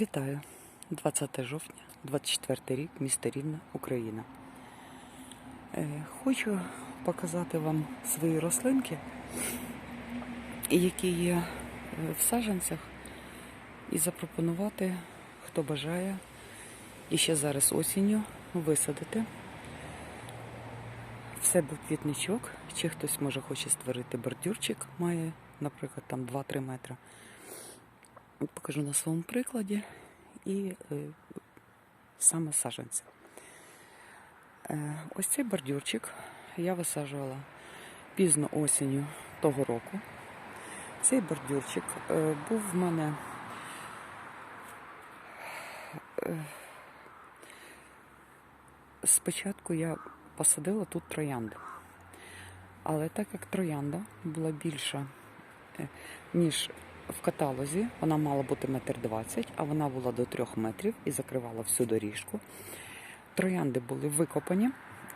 Вітаю! 20 жовтня, 24 рік, місто Рівне, Україна. Е, Хочу показати вам свої рослинки, які є е, в саджанцях, і запропонувати, хто бажає, і ще зараз осінню висадити в себе квітничок, чи хтось може хоче створити бордюрчик, має, наприклад, там 2-3 метри. Покажу на своєму прикладі і е, саме саджанці. Е, ось цей бордюрчик я висаджувала пізно осінню того року. Цей бордюрчик е, був в мене спочатку я посадила тут троянди. Але так як троянда була більша, ніж в каталозі, вона мала бути метр двадцять, а вона була до трьох метрів і закривала всю доріжку. Троянди були викопані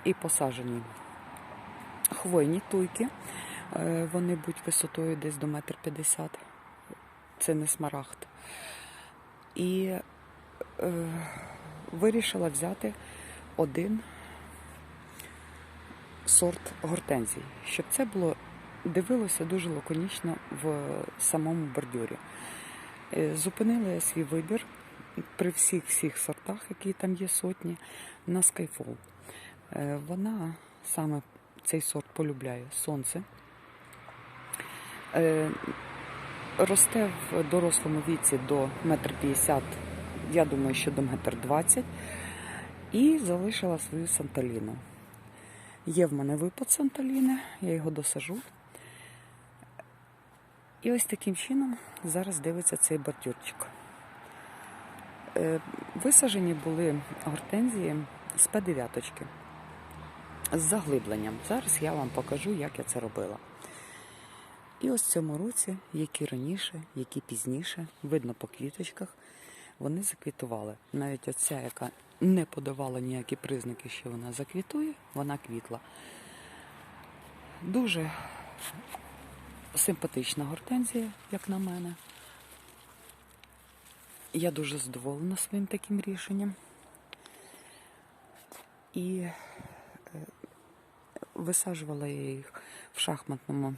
і посаджені хвойні туйки. Е, Вони будуть висотою десь до метр п'ятдесят. Це не смарагд. І е, вирішила взяти один сорт гортензій, щоб це було дивилося дуже лаконічно в самому бордюрі. Е, Зупинила я свій вибір при всіх всіх сортах, які там є сотні, на Skyfall. Е, Вона саме цей сорт полюбляє сонце. Е, Росте в дорослому віці до 1,50 м, я думаю, що до 1,20 м. І залишила свою санталіну. Є в мене випад санталіни, я його досажу. І ось таким чином зараз дивиться цей бордюрчик. Е, Висаджені були гортензії з П9 з заглибленням. Зараз я вам покажу, як я це робила. І ось в цьому році, які раніше, які пізніше, видно по квіточках, вони заквітували. Навіть оця, яка не подавала ніякі признаки, що вона заквітує, вона квітла. Дуже симпатична гортензія, як на мене. Я дуже задоволена своїм таким рішенням. І е, висаджувала я їх в шахматному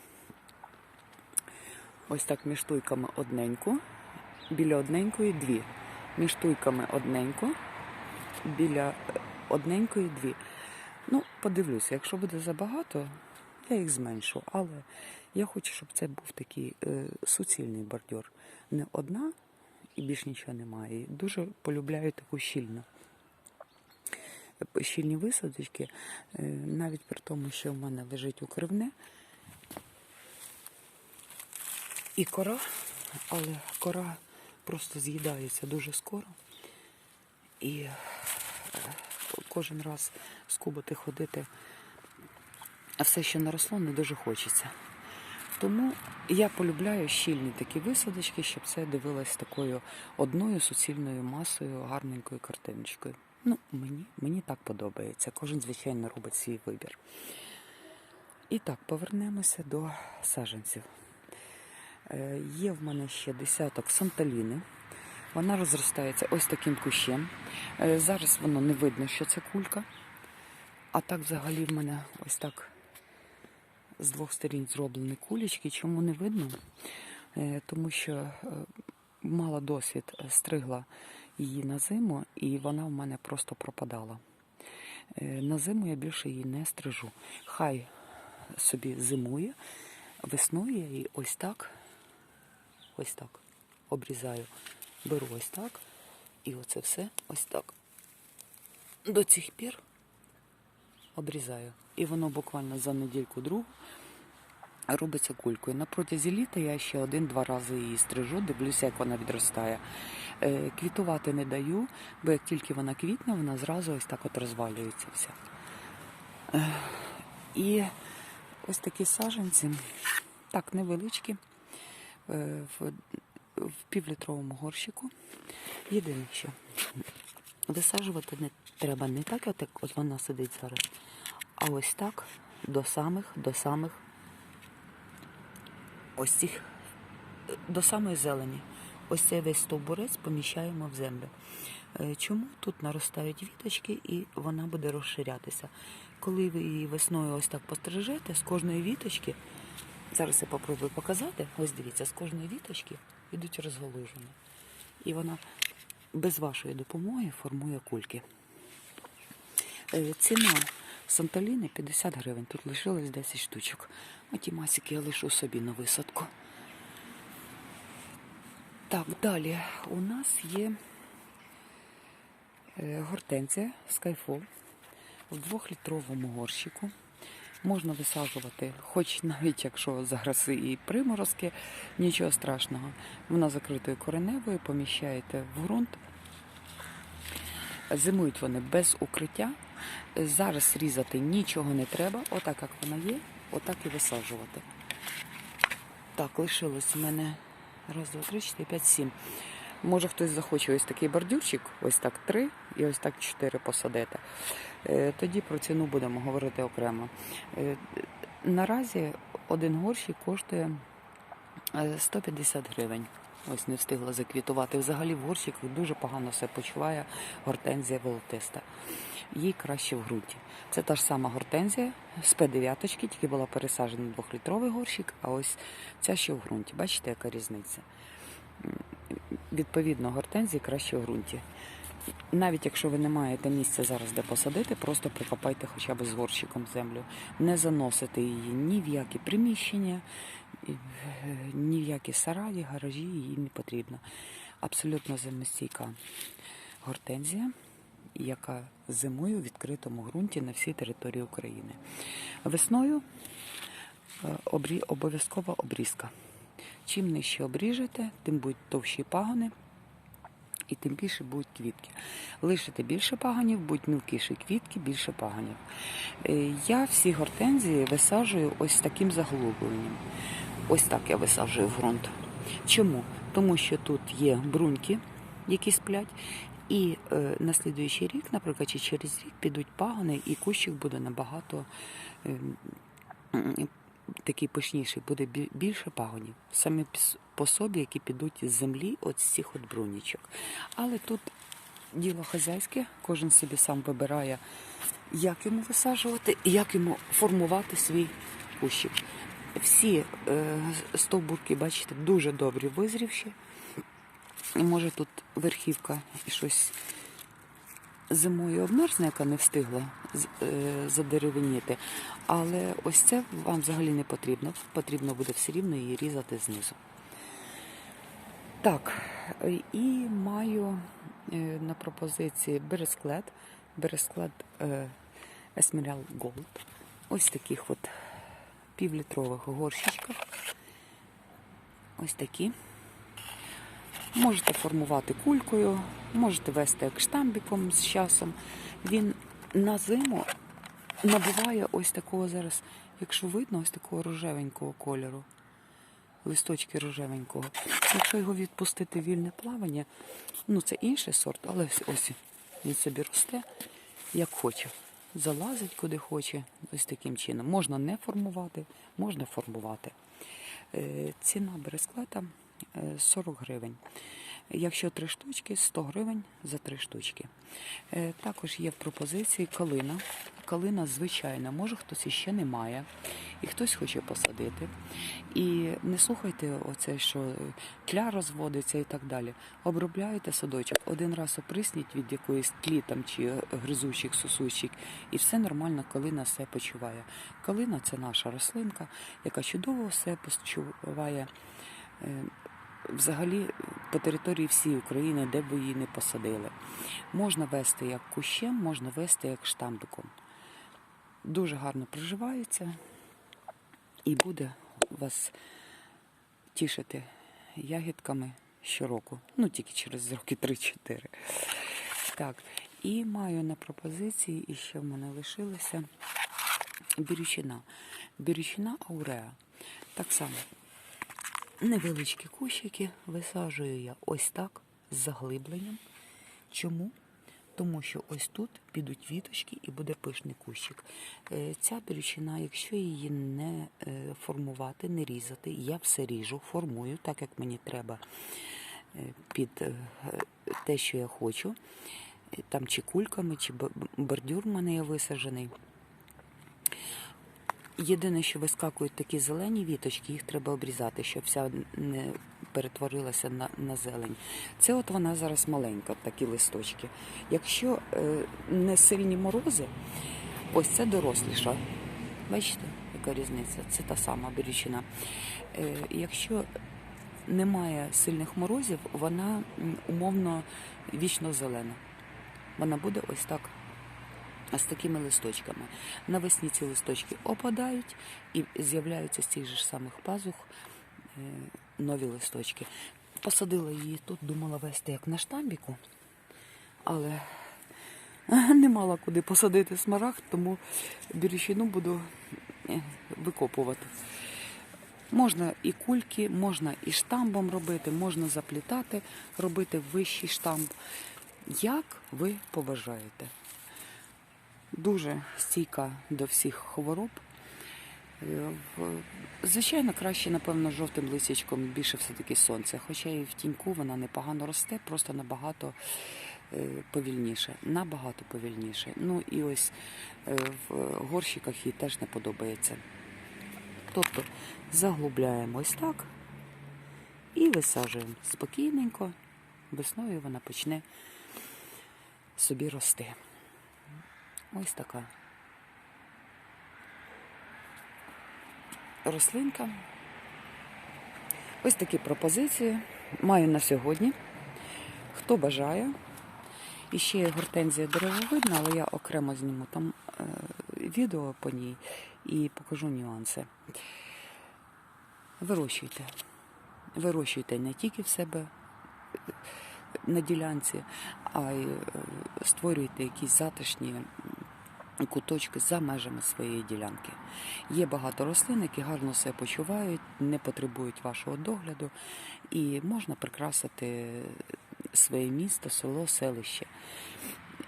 ось так між туйками одненьку, біля одненької дві. Між туйками одненьку, біля е, одненької дві. Ну, подивлюся, якщо буде забагато, я їх зменшу. Але я хочу, щоб це був такий е, суцільний бордюр. Не одна і більш нічого немає. Дуже полюбляю таку щільну. Щільні висадочки, е, навіть при тому, що в мене лежить укривне і кора, але кора просто з'їдається дуже скоро. І е, кожен раз скубати ходити, все, що наросло, не дуже хочеться. Тому я полюбляю щільні такі висадочки, щоб це дивилось такою одною суцільною масою, гарненькою картиночкою. Ну, мені, мені так подобається. Кожен, звичайно, робить свій вибір. І так, повернемося до саджанців. Е, Є в мене ще десяток санталіни. Вона розростається ось таким кущем. Е, Зараз воно не видно, що це кулька. А так взагалі в мене ось так з двох сторін зроблені кулечки. Чому не видно? Е, Тому що е, мала досвід е, стригла її на зиму, і вона в мене просто пропадала. На зиму я більше її не стрижу. Хай собі зимує, весною я її ось так, ось так обрізаю. Беру ось так, і оце все ось так. До цих пір обрізаю. І воно буквально за недільку другу робиться кулькою. На протязі літа я ще один-два рази її стрижу, дивлюся, як вона відростає. Е, Квітувати не даю, бо як тільки вона квітне, вона зразу ось так от розвалюється вся. Е, І ось такі саженці, так, невеличкі, е, в півлітровому горщику. Єдине, що висаджувати не треба не так, як от вона сидить зараз, а ось так до самих, до самих ось цих, до самої зелені. ось цей весь стовбурець поміщаємо в землю. Е, Чому тут наростають віточки і вона буде розширятися? Коли ви її весною ось так пострижете, з кожної віточки, зараз я попробую показати, ось дивіться, з кожної віточки йдуть розголуження. І вона без вашої допомоги формує кульки. Е, Ціна Санталіни 50 гривень. Тут лишилось 10 штучок. Оті масики я лишу собі на висадку. Так, далі у нас є е, гортензія Skyfall в двохлітровому горщику. Можна висаджувати, хоч навіть якщо зараз і приморозки, нічого страшного. Вона закритою кореневою, поміщаєте в ґрунт. Зимують вони без укриття. Зараз різати нічого не треба. Отак, як вона є, отак і висаджувати. Так, лишилось у мене раз, два, три, чотири, п'ять, сім. Може хтось захоче ось такий бордюрчик, ось так три і ось так чотири посадити. Е, Тоді про ціну будемо говорити окремо. Е, Наразі один горщик коштує е, 150 гривень. Ось не встигла заквітувати. Взагалі в горщиках дуже погано себе почуває гортензія волотиста. Їй краще в ґрунті. Це та ж сама гортензія з П9, тільки була пересаджена двохлітровий горщик, а ось ця ще в ґрунті. Бачите, яка різниця? Відповідно, гортензії краще в ґрунті. Навіть якщо ви не маєте місця зараз, де посадити, просто прикопайте хоча б з горщиком землю. Не заносите її ні в які приміщення, е, ні в які сараї, гаражі їй не потрібно. Абсолютно зимостійка гортензія, яка зимує у відкритому ґрунті на всій території України. Весною е, обов'язкова обрізка. Чим нижче обріжете, тим будуть товщі пагони і тим більше будуть квітки. Лишите більше паганів, будуть мілкіші квітки, більше паганів. Е, Я всі гортензії висаджую ось таким заглубленням. Ось так я висаджую в ґрунт. Чому? Тому що тут є бруньки, які сплять, і е, на слідуючий рік, наприклад, чи через рік підуть пагони, і кущик буде набагато е, такий пишніший, буде більше пагонів. Саме піс- по собі, які підуть з землі, от з цих от брунічок. Але тут діло хазяйське, кожен собі сам вибирає, як йому висаджувати і як йому формувати свій кущик. Всі е, стовбурки, бачите, дуже добрі визрівші. Може тут верхівка і щось зимою обмерзне, яка не встигла е, задеревеніти. Але ось це вам взагалі не потрібно. Потрібно буде все рівно її різати знизу. Так, е, і маю е, на пропозиції бересклет. Бересклет е, Esmeralda Gold. Ось таких от півлітрових горщичках. Ось такі. Можете формувати кулькою, можете вести як штамбіком з часом. Він на зиму набуває ось такого зараз, якщо видно, ось такого рожевенького кольору. Листочки рожевенького. Якщо його відпустити вільне плавання, ну це інший сорт, але ось- він собі росте, як хоче. Залазить куди хоче, ось таким чином. Можна не формувати, можна формувати. Е, Ціна бересклета е, 40 гривень. Якщо три штучки, 100 гривень за три штучки. Е, Також є в пропозиції калина. Калина звичайна, може хтось іще не має, і хтось хоче посадити. І не слухайте оце, що е, тля розводиться і так далі. Обробляєте садочок, один раз оприсніть від якоїсь тлі там чи гризучих, сусучих, і все нормально, калина все почуває. Калина це наша рослинка, яка чудово все почуває. Взагалі по території всієї України, де б ви її не посадили. Можна вести як кущем, можна вести як штамбиком. Дуже гарно приживається і буде вас тішити ягідками щороку. Ну, тільки через роки 3-4. Так, і маю на пропозиції, і ще в мене лишилося бірючина. Бірючина ауреа. Так само невеличкі кущики висаджую я ось так з заглибленням. Чому? Тому що ось тут підуть віточки і буде пишний кущик. Е, Ця бірючина, якщо її не е, формувати, не різати, я все ріжу, формую так, як мені треба. е, під те, що я хочу. Там чи кульками, чи бордюр в мене є висаджений. Єдине, що вискакують такі зелені віточки, їх треба обрізати, щоб вся не перетворилася на, на зелень. Це от вона зараз маленька, такі листочки. Якщо е, не сильні морози, ось це доросліша. Бачите, яка різниця? Це та сама берючина. Е, якщо немає сильних морозів, вона умовно вічно зелена. Вона буде ось так з такими листочками. Навесні ці листочки опадають і з'являються з цих же самих пазух е, нові листочки. Посадила її тут, думала вести як на штамбіку, але не мала куди посадити смарагд, тому бірючину буду е, викопувати. Можна і кульки, можна і штамбом робити, можна заплітати, робити вищий штамб. Як ви побажаєте? Дуже стійка до всіх хвороб. Е, Звичайно, краще, напевно, жовтим лисячком більше все-таки сонця. Хоча і в тіньку вона непогано росте, просто набагато е, повільніше. Набагато повільніше. Ну і ось е, в горщиках їй теж не подобається. Тобто заглубляємо ось так і висаджуємо спокійненько. Весною вона почне собі рости. Ось така рослинка. Ось такі пропозиції маю на сьогодні. Хто бажає. І ще є гортензія деревовидна, але я окремо зніму там е, відео по ній і покажу нюанси. Вирощуйте. Вирощуйте не тільки в себе е, на ділянці, а й е, створюйте якісь затишні куточки за межами своєї ділянки. Є багато рослин, які гарно себе почувають, не потребують вашого догляду, і можна прикрасити своє місто, село, селище,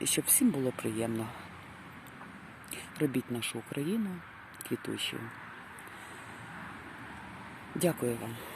щоб всім було приємно. Робіть нашу Україну квітучою. Дякую вам.